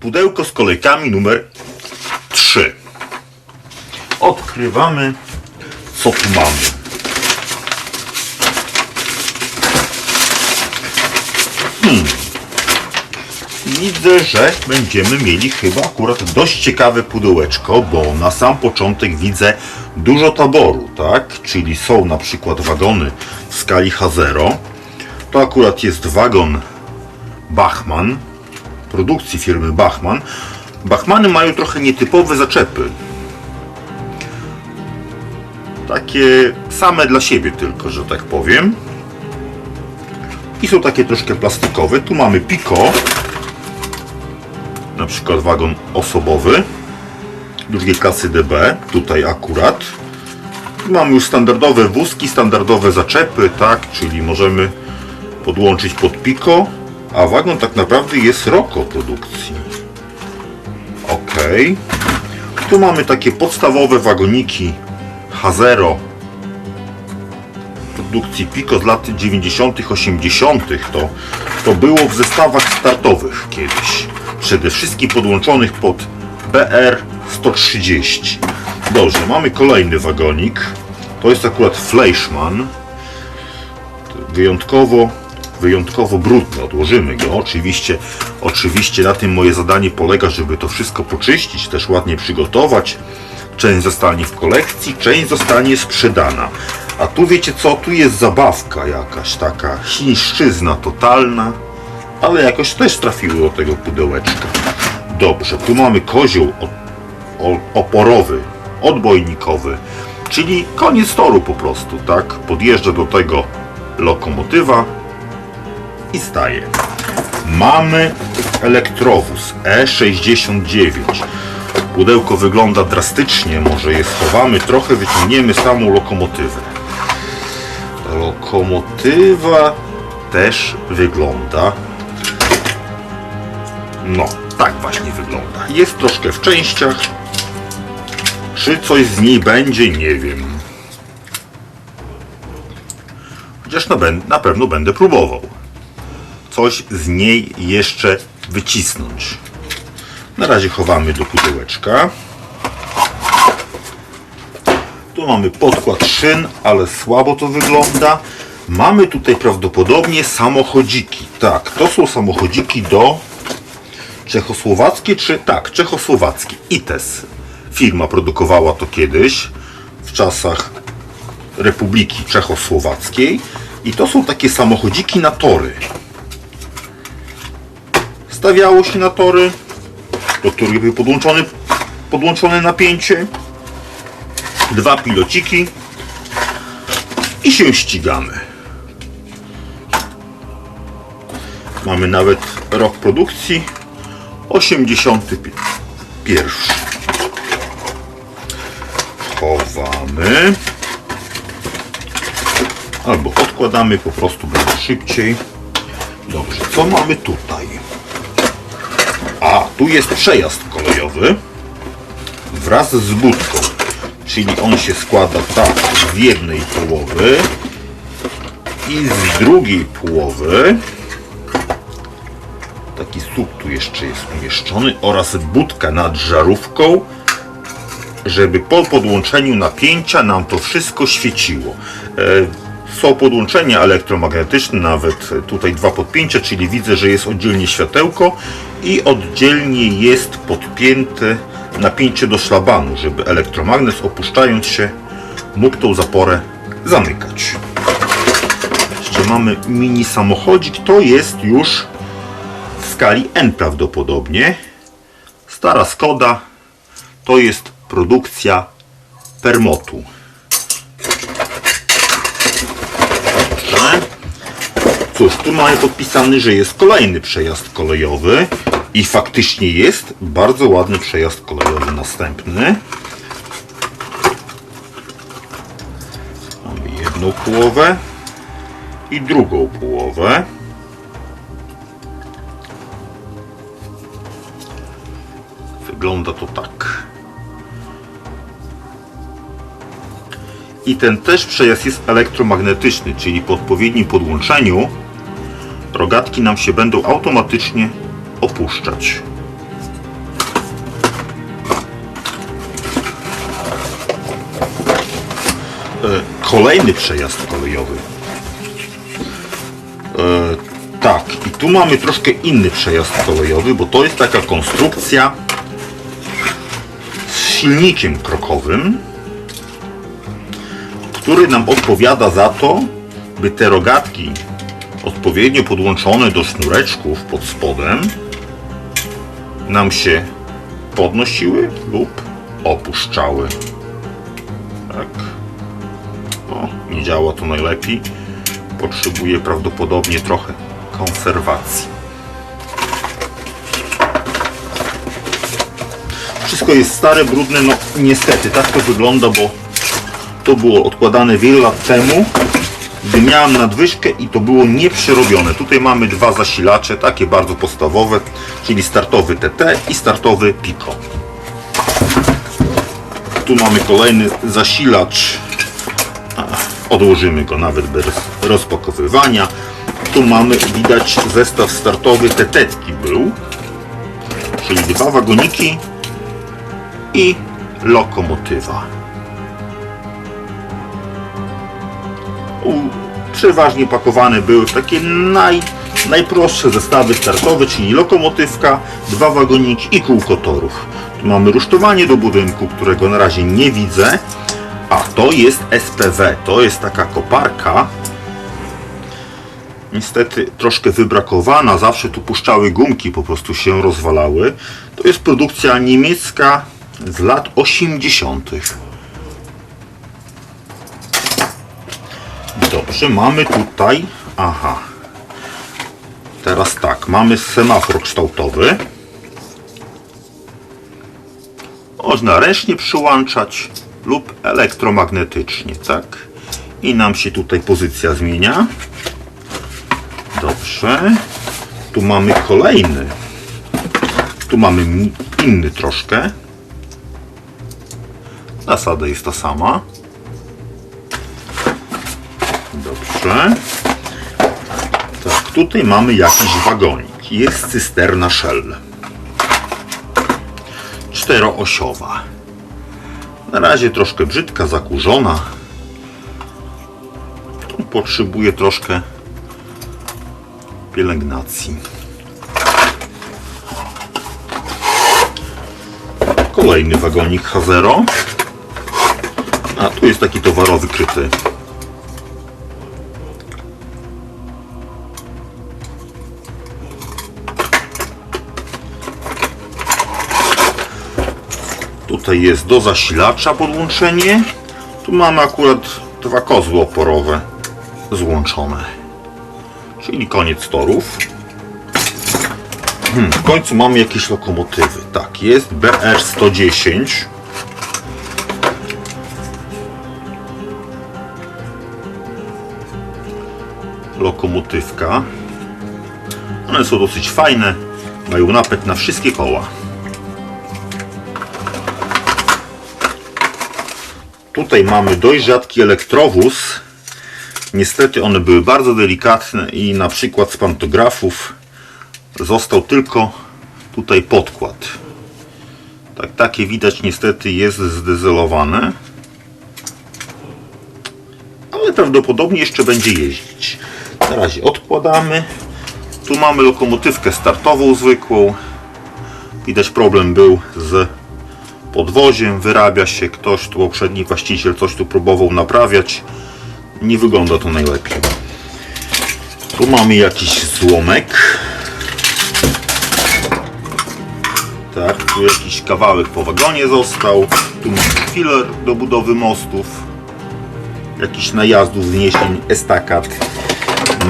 pudełko z kolejkami numer 3. Odkrywamy, co tu mamy. Hmm. Widzę, że będziemy mieli chyba akurat dość ciekawe pudełeczko, bo na sam początek widzę dużo taboru, tak? Czyli są na przykład wagony w skali H0. To akurat jest wagon Bachmann, produkcji firmy Bachmann. Bachmany mają trochę nietypowe zaczepy. Takie same dla siebie tylko, że tak powiem. I są takie troszkę plastikowe. Tu mamy Pico, na przykład wagon osobowy drugiej klasy DB, tutaj akurat. Mamy już standardowe wózki, standardowe zaczepy, tak, czyli możemy podłączyć pod Pico, a wagon tak naprawdę jest Roko produkcji. Ok. Tu mamy takie podstawowe wagoniki H0 produkcji Pico z lat 90., 80. To, to było w zestawach startowych kiedyś. Przede wszystkim podłączonych pod BR 130. Dobrze, mamy kolejny wagonik. To jest akurat Fleischmann. Wyjątkowo, wyjątkowo brudny. Odłożymy go. Oczywiście, oczywiście na tym moje zadanie polega, żeby to wszystko poczyścić, też ładnie przygotować. Część zostanie w kolekcji, część zostanie sprzedana. A tu wiecie co? Tu jest zabawka jakaś taka chińszczyzna totalna, ale jakoś też trafiły do tego pudełeczka. Dobrze, tu mamy kozioł oporowy, odbojnikowy, czyli koniec toru po prostu, tak? Podjeżdża do tego lokomotywa i staje. Mamy elektrowóz E69. Pudełko wygląda drastycznie, może je schowamy, trochę wyciągniemy samą lokomotywę. Lokomotywa też wygląda. No, tak właśnie wygląda. Jest troszkę w częściach. Czy coś z niej będzie, nie wiem. Chociaż na, na pewno będę próbował. Coś z niej jeszcze wycisnąć. Na razie chowamy do pudełeczka. Tu mamy podkład szyn, ale słabo to wygląda. Mamy tutaj prawdopodobnie samochodziki. Tak, to są samochodziki do czechosłowackie, czy tak, czechosłowackie. ITES. Firma produkowała to kiedyś w czasach Republiki Czechosłowackiej. I to są takie samochodziki na tory. Stawiało się na tory, do których był podłączony, podłączone napięcie. Dwa pilociki i się ścigamy. Mamy nawet rok produkcji 81. Chowamy. Albo odkładamy po prostu będzie szybciej. Dobrze, co mamy tutaj? Tu jest przejazd kolejowy wraz z budką. Czyli on się składa tak z jednej połowy i z drugiej połowy. Taki słup tu jeszcze jest umieszczony oraz budka nad żarówką, żeby po podłączeniu napięcia nam to wszystko świeciło. Są podłączenia elektromagnetyczne, nawet tutaj dwa podpięcia, czyli widzę, że jest oddzielnie światełko i oddzielnie jest podpięte napięcie do szlabanu, żeby elektromagnes opuszczając się mógł tą zaporę zamykać. Jeszcze mamy mini samochodzik, to jest już w skali N prawdopodobnie. Stara Skoda to jest produkcja Permotu. Dobrze. Cóż, tu mamy podpisany, że jest kolejny przejazd kolejowy i faktycznie jest bardzo ładny przejazd kolejowy następny. Mamy jedną połowę i drugą połowę. Wygląda to tak. i ten też przejazd jest elektromagnetyczny, czyli po odpowiednim podłączeniu rogatki nam się będą automatycznie opuszczać. E, kolejny przejazd kolejowy. E, tak, i tu mamy troszkę inny przejazd kolejowy, bo to jest taka konstrukcja z silnikiem krokowym, który nam odpowiada za to, by te rogatki odpowiednio podłączone do sznureczków pod spodem nam się podnosiły lub opuszczały. Tak. Nie działa to najlepiej. Potrzebuje prawdopodobnie trochę konserwacji. Wszystko jest stare, brudne, no niestety tak to wygląda, bo to było odkładane wiele lat temu, gdy miałem nadwyżkę i to było nieprzerobione. Tutaj mamy dwa zasilacze, takie bardzo podstawowe, czyli startowy TT i startowy Pico. Tu mamy kolejny zasilacz. Odłożymy go nawet bez rozpakowywania. Tu mamy, widać, zestaw startowy tetetki był. Czyli dwa wagoniki i lokomotywa. Przeważnie pakowane były w takie naj, najprostsze zestawy startowe, czyli lokomotywka, dwa wagoniki i kółko torów. Tu mamy rusztowanie do budynku, którego na razie nie widzę. A to jest SPW, to jest taka koparka. Niestety troszkę wybrakowana, zawsze tu puszczały gumki, po prostu się rozwalały. To jest produkcja niemiecka z lat 80. Dobrze, mamy tutaj. Aha. Teraz tak, mamy semafor kształtowy. Można ręcznie przyłączać lub elektromagnetycznie, tak? I nam się tutaj pozycja zmienia. Dobrze. Tu mamy kolejny. Tu mamy inny troszkę. Zasada jest ta sama. Dobrze. Tak, tutaj mamy jakiś wagonik. Jest cysterna Shell. Czteroosiowa. Na razie troszkę brzydka, zakurzona. Potrzebuje troszkę pielęgnacji. Kolejny wagonik H0. A tu jest taki towarowy kryty. Tutaj jest do zasilacza podłączenie. Tu mamy akurat dwa kozły oporowe złączone. Czyli koniec torów. Hmm, w końcu mamy jakieś lokomotywy. Tak, jest BR-110. Lokomotywka. One są dosyć fajne. Mają napęd na wszystkie koła. Tutaj mamy dość rzadki elektrowóz. Niestety one były bardzo delikatne i na przykład z pantografów został tylko tutaj podkład. Tak, takie widać niestety jest zdezelowane. Ale prawdopodobnie jeszcze będzie jeździć. Na razie odkładamy. Tu mamy lokomotywkę startową zwykłą. Widać problem był z podwoziem, wyrabia się ktoś, tu poprzedni właściciel coś tu próbował naprawiać. Nie wygląda to najlepiej. Tu mamy jakiś złomek. Tak, tu jakiś kawałek po wagonie został. Tu mamy filer do budowy mostów. Jakiś najazdów, zniesień, estakat.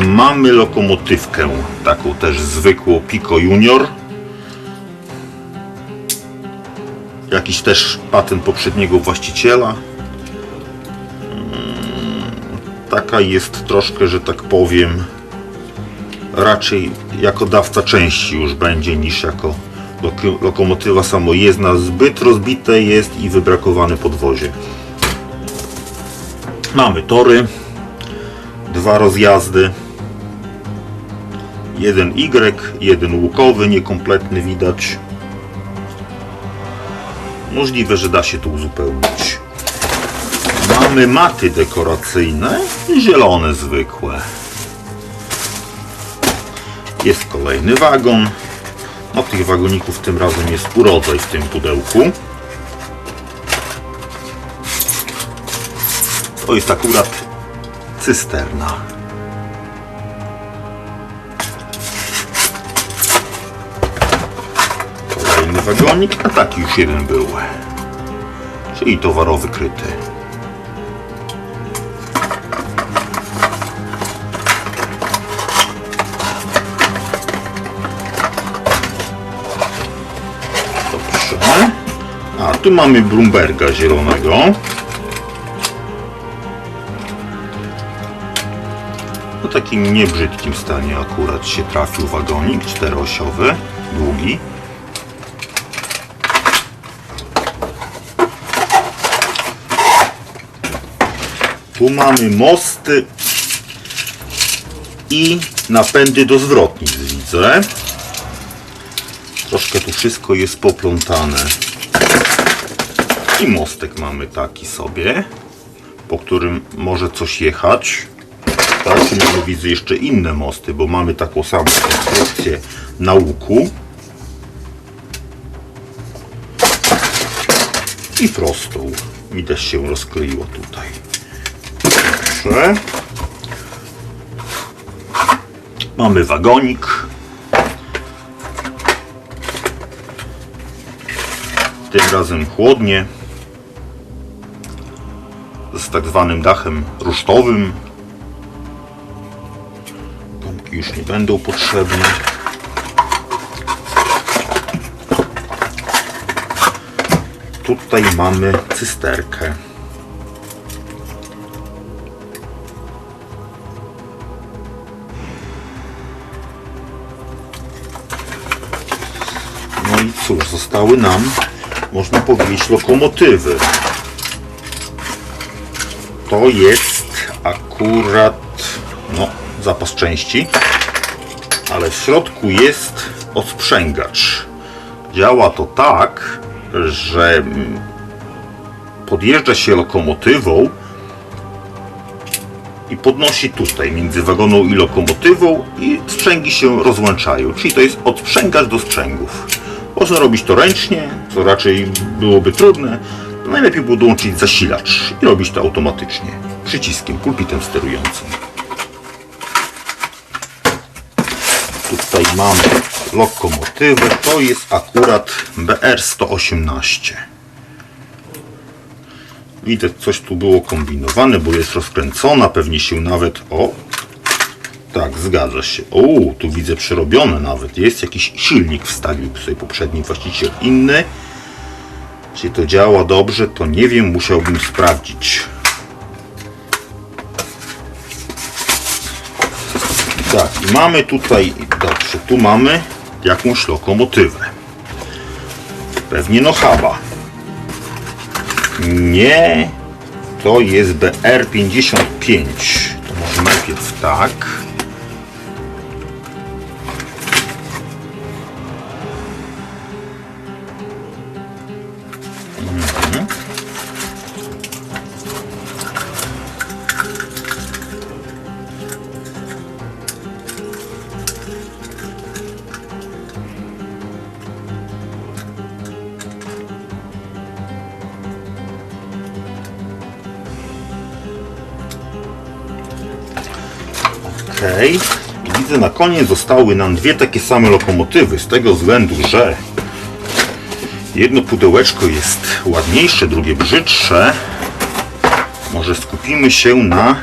Mamy lokomotywkę, taką też zwykłą Pico Junior. Jakiś też patent poprzedniego właściciela. Mm, Taka jest troszkę, że tak powiem, raczej jako dawca części już będzie niż jako lok- lokomotywa samojezdna. Zbyt rozbite jest i wybrakowane podwozie. Mamy tory, dwa rozjazdy. Jeden Y, jeden łukowy, niekompletny widać. Możliwe, że da się to uzupełnić. Mamy maty dekoracyjne, zielone zwykłe. Jest kolejny wagon. No tych wagoników tym razem jest urodzaj w tym pudełku. To jest akurat cysterna. Wagonik, a taki już jeden był. Czyli towarowy kryty. Dobrze. A tu mamy Brumberga zielonego. W takim niebrzydkim stanie akurat się trafił wagonik czteroosiowy, długi. Tu mamy mosty i napędy do zwrotnic widzę. Troszkę tu wszystko jest poplątane. I mostek mamy taki sobie, po którym może coś jechać. Tu mamy widzę jeszcze inne mosty, bo mamy taką samą konstrukcję na łuku. I prostą. Widać się rozkleiło tutaj. Dobrze. Mamy wagonik. Tym razem chłodnie. Z tak zwanym dachem rusztowym. Pompki już nie będą potrzebne. Tutaj mamy cysterkę. Cóż, zostały nam, można powiedzieć, lokomotywy. To jest akurat, no, zapas części, ale w środku jest odsprzęgacz. Działa to tak, że podjeżdża się lokomotywą i podnosi tutaj między wagoną i lokomotywą i sprzęgi się rozłączają. Czyli to jest odsprzęgacz do sprzęgów. Można robić to ręcznie, co raczej byłoby trudne. Najlepiej było dołączyć zasilacz i robić to automatycznie. Przyciskiem, pulpitem sterującym. Tutaj mamy lokomotywę. To jest akurat BR-118. Widać, coś tu było kombinowane, bo jest rozkręcona, pewnie się nawet, o, tak, zgadza się. O, tu widzę przerobione nawet, jest jakiś silnik wstawił sobie poprzedni właściciel inny. Czy to działa dobrze, to nie wiem, musiałbym sprawdzić. Tak, mamy tutaj, dobrze, tu mamy jakąś lokomotywę. Pewnie Nohaba. Nie, to jest BR55. To może najpierw tak. Okej. I widzę na koniec zostały nam dwie takie same lokomotywy z tego względu, że jedno pudełeczko jest ładniejsze, drugie brzydsze. Może skupimy się na...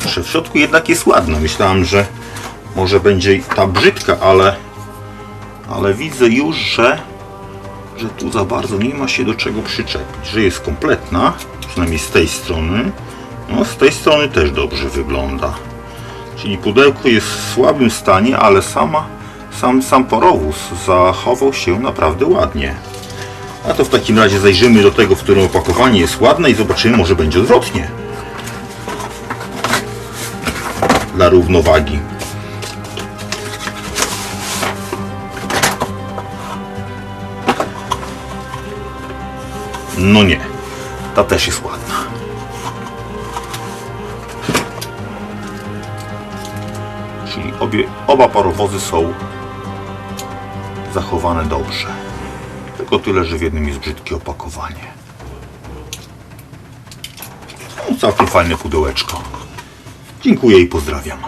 Kurczę, W środku jednak jest ładna. Myślałem, że może będzie ta brzydka, ale ale widzę już, że że tu za bardzo nie ma się do czego przyczepić, że jest kompletna, przynajmniej z tej strony. No, z tej strony też dobrze wygląda. Czyli pudełko jest w słabym stanie, ale sama, sam, sam porowóz zachował się naprawdę ładnie. A to w takim razie zajrzymy do tego, w którym opakowanie jest ładne i zobaczymy, może będzie odwrotnie. Dla równowagi. No nie. Ta też jest ładna. Obie, oba parowozy są zachowane dobrze. Tylko tyle, że w jednym jest brzydkie opakowanie. No, całkiem fajne pudełeczko. Dziękuję i pozdrawiam.